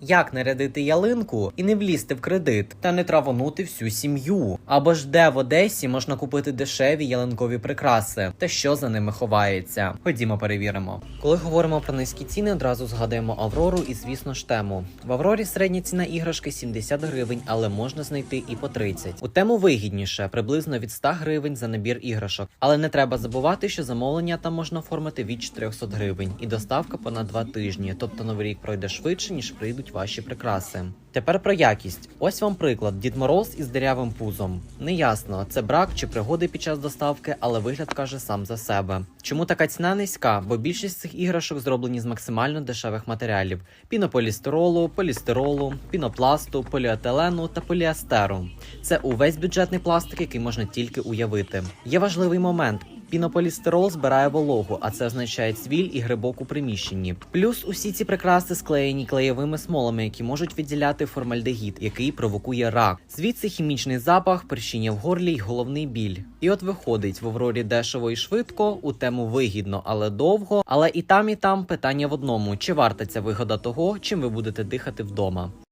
Як нарядити ялинку і не влізти в кредит та не травонути всю сім'ю? Або ж де в Одесі можна купити дешеві ялинкові прикраси та що за ними ховається? Ходімо, перевіримо. Коли говоримо про низькі ціни, одразу згадуємо Аврору і, звісно ж, тему. В Аврорі середня ціна іграшки 70 гривень, але можна знайти і по 30. У тему вигідніше, приблизно від 100 гривень за набір іграшок. Але не треба забувати, що замовлення там можна оформити від 400 гривень, і доставка понад 2 тижні. Тобто новий рік пройде швидше, ніж прийдуть ваші прикраси. Тепер про якість. Ось вам приклад: Дід Мороз із дирявим пузом. Неясно, це брак чи пригоди під час доставки, але вигляд каже сам за себе. Чому така ціна низька? Бо більшість цих іграшок зроблені з максимально дешевих матеріалів: пінополістиролу, полістиролу, пінопласту, поліетилену та поліестеру. Це увесь бюджетний пластик, який можна тільки уявити. Є важливий момент. Пінополістирол збирає вологу, а це означає цвіль і грибок у приміщенні. Плюс усі ці прикраси склеєні клеєвими смолами, які можуть відділяти формальдегід, який провокує рак. Звідси хімічний запах, першіння в горлі й головний біль. І от виходить в Аврорі дешево і швидко, у тему вигідно, але довго. Але і там, і там питання в одному: чи варта ця вигода того, чим ви будете дихати вдома?